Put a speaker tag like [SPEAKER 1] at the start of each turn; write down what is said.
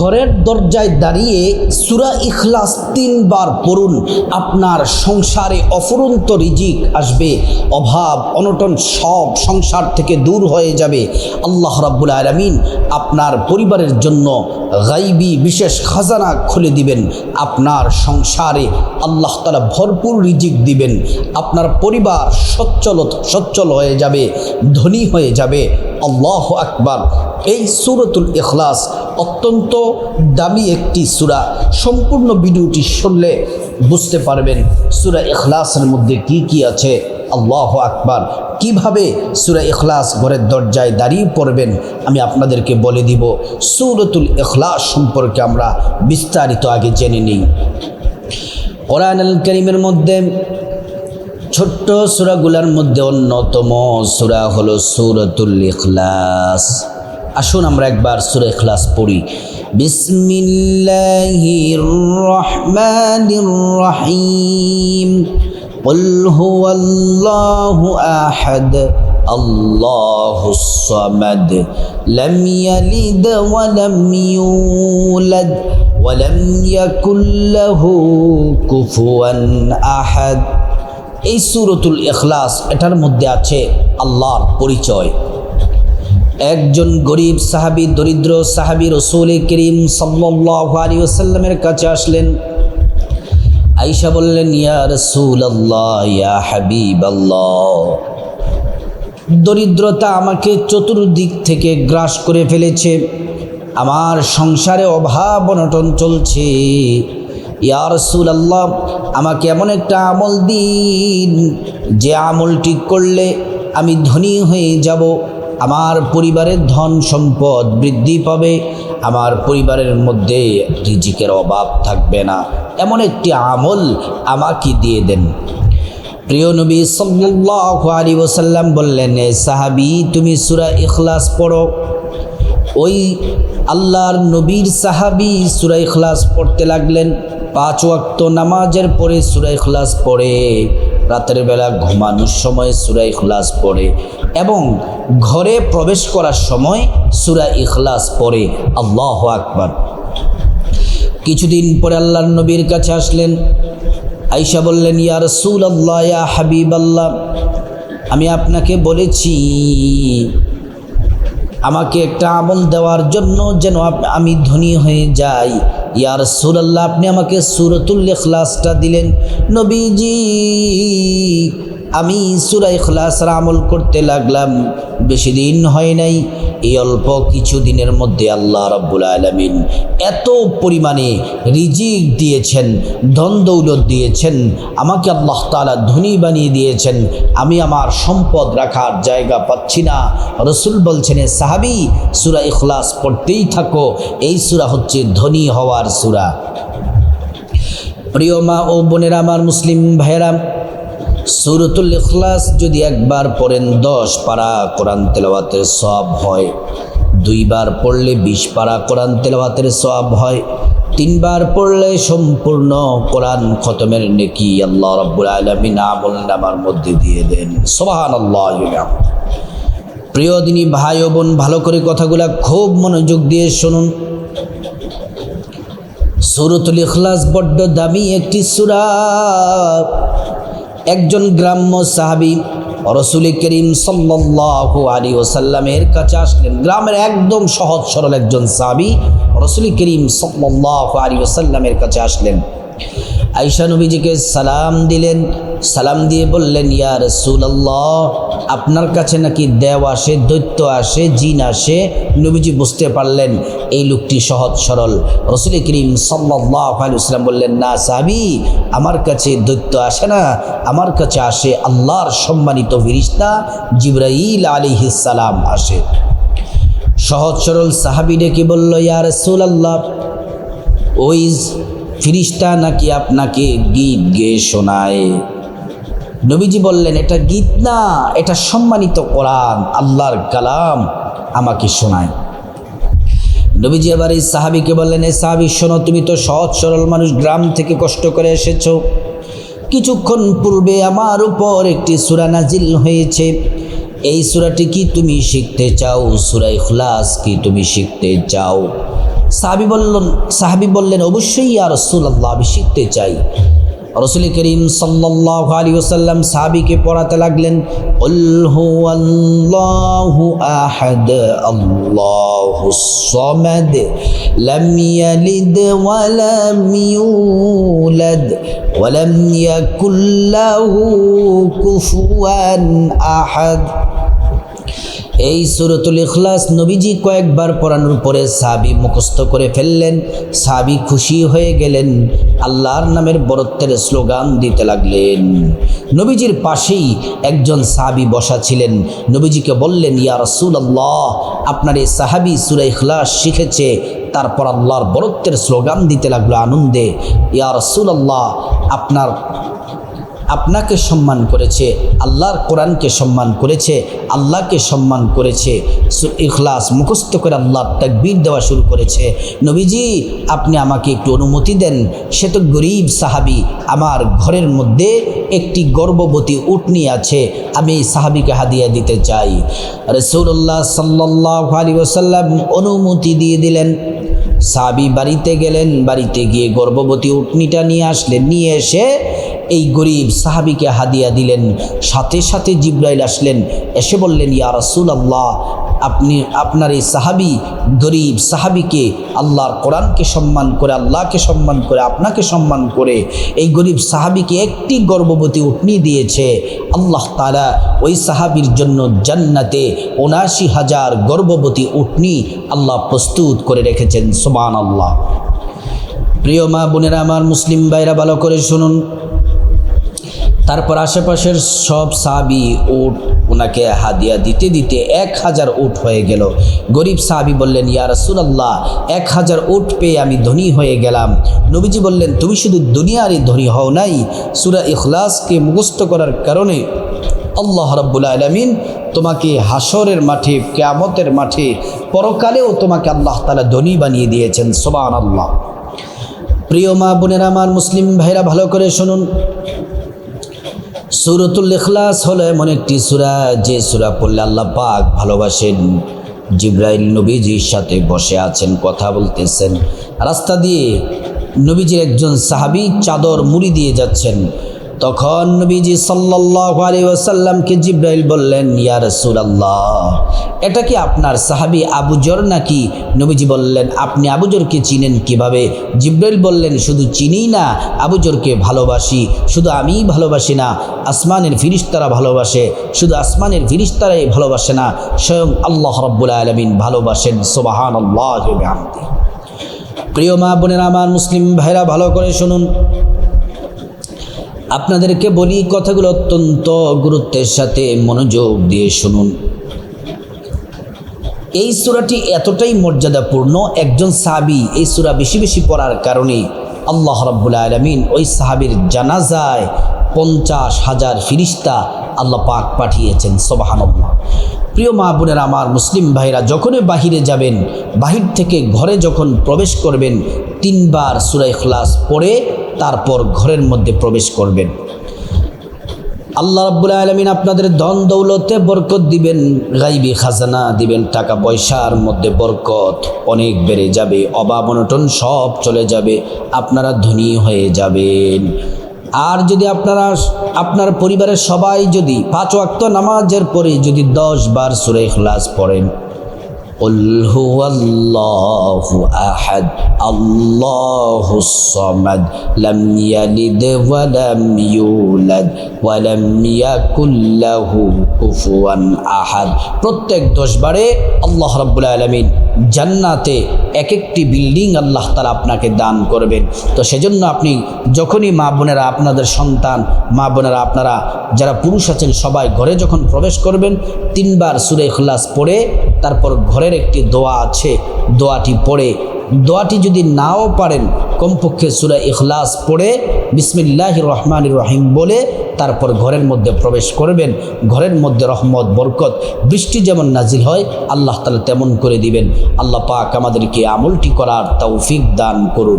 [SPEAKER 1] ঘরের দরজায় দাঁড়িয়ে সুরা ইখলাস তিনবার পড়ুন, আপনার সংসারে অফুরন্ত রিজিক আসবে, অভাব, অনটন সব সংসার থেকে দূর হয়ে যাবে। আল্লাহ রাব্বুল আলমিন আপনার পরিবারের জন্য গাইবি বিশেষ খাজানা খুলে দিবেন, আপনার সংসারে আল্লাহ তালা ভরপুর রিজিক দিবেন, আপনার পরিবার সচ্ছল সচ্ছল হয়ে যাবে, ধনী হয়ে যাবে। আল্লাহ আকবার। এই সুরতুল ইখলাস অত্যন্ত দামি একটি সুরা। সম্পূর্ণ ভিডিওটি শুনলে বুঝতে পারবেন সুরা ইখলাসের মধ্যে কি কি আছে। আল্লাহ আকবার। কীভাবে সুরা ইখলাস ঘরের দরজায় দাঁড়িয়ে পড়বেন আমি আপনাদেরকে বলে দিব। সুরতুল ইখলাস সম্পর্কে আমরা বিস্তারিত আগে জেনে নিই। কোরআন আল করিমের মধ্যে ছোট্ট সুরাগুলার মধ্যে অন্যতম সুরা হলো সুরতুল ইখলাস। আসুন আমরা একবার সুরা ইখলাস পড়ি বিসমিল্লাহির রহমানির রহিম قل هو الله أحد الله الصمد لم يلد ولم يولد ولم يكن له كفوا أحد এই সুরতুল ইখলাস এটার মধ্যে আছে আল্লাহর পরিচয় একজন গরিব সাহাবি, দরিদ্র সাহাবি রসুল করিম ওসাল্লামের কাছে আসলেন। আইসা বললেন, ইয়া রসুল আল্লাহ ইয়া হাবিব দরিদ্রতা আমাকে চতুর্দিক থেকে গ্রাস করে ফেলেছে। আমার সংসারে অভাব অনটন চলছে। ইয়া রসুল আল্লাহ আমাকে এমন একটা আমল দিন, যে আমলটি করলে আমি ধনী হয়ে যাব। আমার পরিবারের ধন সম্পদ বৃদ্ধি পাবে, আমার পরিবারের মধ্যে রিজিকের অভাব থাকবে না। এমন একটি আমল আমাকে দিয়ে দেন। প্রিয় নবী সাল্লাল্লাহু আলাইহি ওয়াসাল্লাম বললেন, "এ সাহাবী, তুমি সূরা ইখলাস পড়ো। ওই আল্লাহর নবীর সাহাবী সূরা ইখলাস পড়তে লাগলেন। পাঁচ ওয়াক্ত নামাজের পরে সূরা ইখলাস পড়ে। রাতের বেলা ঘুমানোর সময় সুরা ইখলাস পড়ে এবং ঘরে প্রবেশ করার সময় সুরা ইখলাস পড়ে। আল্লাহ আকবার। কিছুদিন পরে আল্লাহ নবীর কাছে আসলেন। আইসা বললেন ইয়ার রসুল আল্লাহ হাবিব আল্লাহ আমি আপনাকে বলেছি আমাকে একটা আমল দেওয়ার জন্য যেন আমি ধনী হয়ে যাই। ইয়ার সুর আল্লাহ আপনি আমাকে সুরতুল ইখলাসটা দিলেন। নবীজি আমি সুরা ইখলাসের আমল করতে লাগলাম, বেশি দিন হয় নাই। এই অল্প কিছু দিনের মধ্যে আল্লাহ রাব্বুল আলমিন এত পরিমাণে রিজিক দিয়েছেন, ধন দৌলত দিয়েছেন, আমাকে আল্লাহ তালা ধনী বানিয়ে দিয়েছেন। আমি আমার সম্পদ রাখার জায়গা পাচ্ছি না। রসুল বলছেন, "এ সাহাবি সুরা ইখলাস পড়তেই থাকো। এই সুরা হচ্ছে ধনী হওয়ার সুরা। প্রিয় মা ও বোনেরা, আমার মুসলিম ভাইয়েরা সুরতুল ইখলাস যদি একবার পড়েন দশ পারা কোরআন তেলাওয়াতের সব হয়। দুইবার পড়লে বিশ পারা কোরআন তেলাওয়াতের সব হয়। তিনবার পড়লে সম্পূর্ণ কোরআন খতমের নেকি আল্লাহ রব্বুল আলমিন আমল নামার মধ্যে দিয়ে দেন। সোহান আল্লাহ প্রিয় দিনী ভাই ও বোন, ভালো করে কথাগুলা খুব মনোযোগ দিয়ে শুনুন। সুরতুল ইখলাস বড্ড দামি একটি সুরা। একজন গ্রাম্য সাহাবি রসুল করিম সাল্লাহ আলী ওসাল্লামের কাছে আসলেন। গ্রামের একদম সহজ সরল একজন সাহাবি রসুল করিম সাল্লাহ আলী ওসাল্লামের কাছে আসলেন। আইসা নবীজিকে সালাম দিলেন, সালাম দিয়ে বললেন, ইয়া রসুল্লাহ আপনার কাছে নাকি দেও আসে, দৈত্য আসে, জিন আসে? নবীজি বুঝতে পারলেন, এই লোকটি সহজ সরল। রসুল করিম সাল্লাম বললেন, না সাবি আমার কাছে দৈত্য আসে না, আমার কাছে আসে আল্লাহর সম্মানিত ফিরিস্তা জিব্রাইল আলিহিসালাম আসে। সহজ সরল সাহাবি ডেকে বলল, ইয়া রসুল আল্লাহ ওই ফিরিস্তা নাকি আপনাকে গীত গেয়ে শোনায়? নবীজি বললেন, এটা গীত না, এটা সম্মানিত কোরআন, আল্লাহর কালাম আমাকে শোনায়। নবীজি আবার এই সাহাবিকে বললেন এই সাহাবি, শোনো, তুমি তো সহজ সরল মানুষ, গ্রাম থেকে কষ্ট করে এসেছ। কিছুক্ষণ পূর্বে আমার উপর একটি সুরা নাজিল হয়েছে। এই সুরাটি কি তুমি শিখতে চাও? সুরাই ইখলাস কি তুমি শিখতে চাও? সাহাবি বললেন সাহাবি বললেন, অবশ্যই ইয়া রসুল্লাহ আমি শিখতে চাই। রসুল করিম সাল্লাহ আলী ওসাল্লাম সাহাবিকে পড়াতে লাগলেন আল্লাহু আহাদ, আল্লাহু সমাদ, লাম ইয়ালিদ ওয়ালাম ইউলাদ ওয়ালাম ইয়াকুল লাহু কুফুয়ান আহাদ। এই সুরতুল ইখলাস নবীজি কয়েকবার পড়ানোর পরে সাবি মুখস্থ করে ফেললেন। সাবি খুশি হয়ে গেলেন। আল্লাহর নামের বরত্বের স্লোগান দিতে লাগলেন। নবীজির পাশেই একজন সাহাবি বসা ছিলেন। নবীজিকে বললেন, ইয়া রসুল আল্লাহ আপনার এই সাহাবি সুরা ইখলাস শিখেছে। তারপর আল্লাহর বরত্বের স্লোগান দিতে লাগল আনন্দে। ইয়া রসুল আল্লাহ আপনার আপনাকে সম্মান করেছে, আল্লাহর কোরআনকে সম্মান করেছে, আল্লাহকে সম্মান করেছে। ইখলাস মুখস্থ করে আল্লাহর তাকবীর দেওয়া শুরু করেছে। নবীজি, আপনি আমাকে একটু অনুমতি দেন। সে তো গরিব সাহাবি, আমার ঘরের মধ্যে একটি গর্ভবতী উটনি আছে, আমি সাহাবিকে হাদিয়া দিতে চাই। রসুল্লাহ সাল্লাহ আলী ওসাল্লাম অনুমতি দিয়ে দিলেন। সাবি বাড়িতে গেলেন, বাড়িতে গিয়ে গর্ভবতী উটনিটা নিয়ে আসলেন, নিয়ে এসে এই গরিব সাহাবিকে হাদিয়া দিলেন। সাথে সাথে জিব্রাইল আসলেন। এসে বললেন, ইয়া রাসূল আল্লাহ আপনি, আপনার এই সাহাবি গরিব সাহাবিকে আল্লাহর কোরআনকে সম্মান করে, আল্লাহকে সম্মান করে, আপনাকে সম্মান করে, এই গরিব সাহাবিকে একটি গর্ভবতী উটনি দিয়েছে। আল্লাহ তালা ওই সাহাবির জন্য জান্নাতে উনাশি হাজার গর্ভবতী উটনি আল্লাহ প্রস্তুত করে রেখেছেন। সোমান আল্লাহ প্রিয় মা বোনেরা, আমার মুসলিম ভাইরা, ভালো করে শুনুন। তারপর আশেপাশের সব সাবি উট ওনাকে হাদিয়া দিতে দিতে এক হাজার উট হয়ে গেল। গরিব সাহাবি বললেন, ইয়া রাসূলুল্লাহ, এক হাজার উট পেয়ে আমি ধনী হয়ে গেলাম। নবীজি বললেন, তুমি শুধু দুনিয়ারই ধনী হও নাই, সুরা ইখলাসকে মুখস্থ করার কারণে আল্লাহ রব্বুল আলমিন তোমাকে হাসরের মাঠে, কেয়ামতের মাঠে পরকালেও তোমাকে আল্লাহ তালা ধনী বানিয়ে দিয়েছেন। সোবান আল্লাহ প্রিয় মা বোনেরা, আমার মুসলিম ভাইরা, ভালো করে শুনুন। সুরতুল ইখলাস হলো এমন একটি সুরা যে সুরা পড়লে আল্লাহ পাক ভালোবাসেন। জিব্রাইল নবীজির সাথে বসে আছেন, কথা বলতেছেন। রাস্তা দিয়ে নবীজির একজন সাহাবি চাদর মুড়ি দিয়ে যাচ্ছেন। তখন নবীজি সাল্লাল্লাহু আলাইহি ওয়াসাল্লামকে জিব্রাইল বললেন, ইয়া রাসূলুল্লাহ, এটা কি আপনার সাহাবী আবুজর নাকি? নবীজি বললেন, আপনি আবুজরকে চিনেন কীভাবে? জিব্রাইল বললেন, শুধু চিনি না আবুজরকে ভালোবাসি, শুধু আমিই ভালোবাসি না, আসমানের ফিরিস্তারা ভালোবাসে, শুধু আসমানের ফিরিস্তারাই ভালোবাসে না, স্বয়ং আল্লাহ রব্বুল আলমিন ভালোবাসেন সোবাহান আল্লাহ প্রিয় মা বোনেরা, আমার মুসলিম ভাইরা, ভালো করে শুনুন। আপনাদেরকে বলি কথাগুলো অত্যন্ত গুরুত্বের সাথে মনোযোগ দিয়ে শুনুন। এই সুরাটি এতটাই মর্যাদাপূর্ণ, একজন সাবি এই সুরা বেশি বেশি পড়ার কারণে আল্লাহ রব্বুল আলমিন ওই সাহাবির জানাজায় পঞ্চাশ হাজার ফিরিস্তা আল্লাহ পাক পাঠিয়েছেন সোবাহান্লাহ প্রিয় মা বোনের, আমার মুসলিম ভাইরা, যখনই বাহিরে যাবেন, বাহির থেকে ঘরে যখন প্রবেশ করবেন, তিনবার সুরাই খলাস পড়ে তারপর ঘরের মধ্যে প্রবেশ করবেন। আল্লাহ রাব্বুল আলমিন আপনাদের ধন দৌলতে বরকত দিবেন, গাইবি খাজানা দিবেন, টাকা পয়সার মধ্যে বরকত অনেক বেড়ে যাবে, অভাব অনটন সব চলে যাবে, আপনারা ধনী হয়ে যাবেন। আর যদি আপনারা আপনার পরিবারের সবাই যদি পাঁচ ওয়াক্ত নামাজের পরে যদি দশ বার সুরে খ্লাস পড়েন قل هو الله أحد الله الصمد لم يلد ولم يولد ولم يكن له كفوا أحد প্রত্যেক দশ বারে আল্লাহ রাব্বুল আলামিন জান্নাতে এক একটি বিল্ডিং আল্লাহ তালা আপনাকে দান করবেন তো সেজন্য আপনি যখনই মা বোনেরা আপনাদের সন্তান মা বোনেরা আপনারা যারা পুরুষ আছেন সবাই ঘরে যখন প্রবেশ করবেন তিনবার সুরে খলাস পড়ে তারপর ঘরের একটি দোয়া আছে, দোয়াটি পড়ে। দোয়াটি যদি নাও পারেন, কমপক্ষে সুরা ইখলাস পড়ে বিসমিল্লাহ রহমান রহিম বলে তারপর ঘরের মধ্যে প্রবেশ করবেন। ঘরের মধ্যে রহমত, বরকত, বৃষ্টি যেমন নাজিল হয়, আল্লাহ তালা তেমন করে দিবেন। আল্লাহ পাক আমাদেরকে আমলটি করার তৌফিক দান করুন।